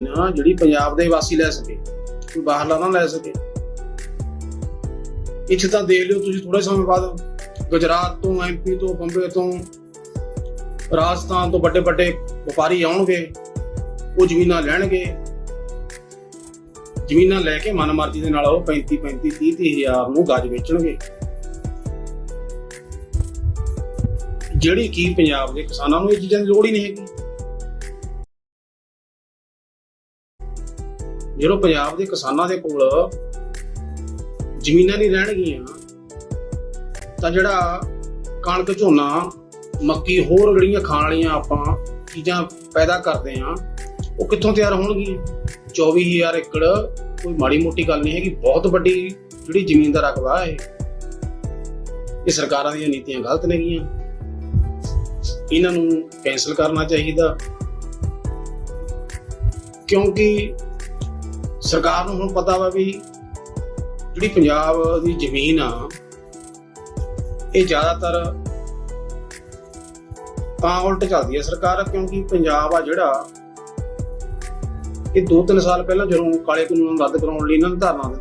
ਨਾ ਜਿਹੜੀ ਪੰਜਾਬ ਦੇ ਵਾਸੀ ਲੈ ਸਕੇ, ਕੋਈ ਬਾਹਰਲਾ ਨਾ ਲੈ ਸਕੇ। ਇੱਥੇ ਤਾਂ ਦੇਖ ਲਿਓ ਤੁਸੀਂ ਥੋੜੇ ਸਮੇਂ ਬਾਅਦ ਗੁਜਰਾਤ ਤੋਂ ਐਮਪੀ ਤੋਂ, ਬੰਬੇ ਤੋਂ, ਰਾਜਸਥਾਨ ਤੋਂ ਵੱਡੇ ਵੱਡੇ ਵਪਾਰੀ ਆਉਣਗੇ, ਉਹ ਜ਼ਮੀਨਾਂ ਲੈਣਗੇ। ਜ਼ਮੀਨਾਂ ਲੈ ਕੇ ਮਨਮਰਜ਼ੀ ਦੇ ਨਾਲ ਉਹ 35 35 30 30 ਹਜ਼ਾਰ ਨੂੰ ਗੱਜ ਵੇਚਣਗੇ। ਜਿਹੜੀ ਕੀ ਪੰਜਾਬ ਦੇ ਕਿਸਾਨਾਂ ਨੂੰ ਇਹ ਚੀਜ਼ਾਂ ਦੀ ਲੋੜ ਹੀ ਨਹੀਂ ਹੈਗੀ। ਜਦੋਂ ਪੰਜਾਬ ਦੇ ਕਿਸਾਨਾਂ ਦੇ ਕੋਲ ਜ਼ਮੀਨਾਂ ਨਹੀਂ ਰਹਿਣਗੀਆਂ, ਤਾਂ ਜਿਹੜਾ ਕਣਕ, ਝੋਨਾ, ਮੱਕੀ ਹੋਰ ਜਿਹੜੀਆਂ ਖਾਣ ਵਾਲੀਆਂ ਆਪਾਂ ਚੀਜ਼ਾਂ ਪੈਦਾ ਕਰਦੇ ਆ ਉਹ ਕਿੱਥੋਂ ਤਿਆਰ ਹੋਣਗੀਆਂ? 24000 ਏਕੜ ਕੋਈ ਮਾੜੀ ਮੋਟੀ ਗੱਲ ਨਹੀਂ ਹੈਗੀ, ਬਹੁਤ ਵੱਡੀ ਜਿਹੜੀ ਜ਼ਮੀਨ ਦਾ ਰਕਬਾ ਹੈ, ਇਹ ਸਰਕਾਰਾਂ ਦੀਆਂ ਨੀਤੀਆਂ ਗਲਤ ਨੇਗੀਆਂ। ਇਹਨਾਂ ਨੂੰ ਕੈਨਸਲ ਕਰਨਾ ਚਾਹੀਦਾ। ਕਿਉਂਕਿ ਸਰਕਾਰ ਨੂੰ ਹੁਣ ਪਤਾ ਵਾ ਵੀ ਜਿਹੜੀ ਪੰਜਾਬ ਦੀ ਜ਼ਮੀਨ ਆ, ਇਹ ਜ਼ਿਆਦਾਤਰ ਤਾਂ ਉਲਟ ਚੱਲਦੀ ਹੈ ਸਰਕਾਰ, ਕਿਉਂਕਿ ਪੰਜਾਬ ਆ ਜਿਹੜਾ, ਇਹ 2-3 ਸਾਲ ਪਹਿਲਾਂ ਜਦੋਂ ਕਾਲੇ ਕਾਨੂੰਨ ਰੱਦ ਕਰਾਉਣ ਲਈ ਇਹਨਾਂ ਨੇ ਧਰਨਾ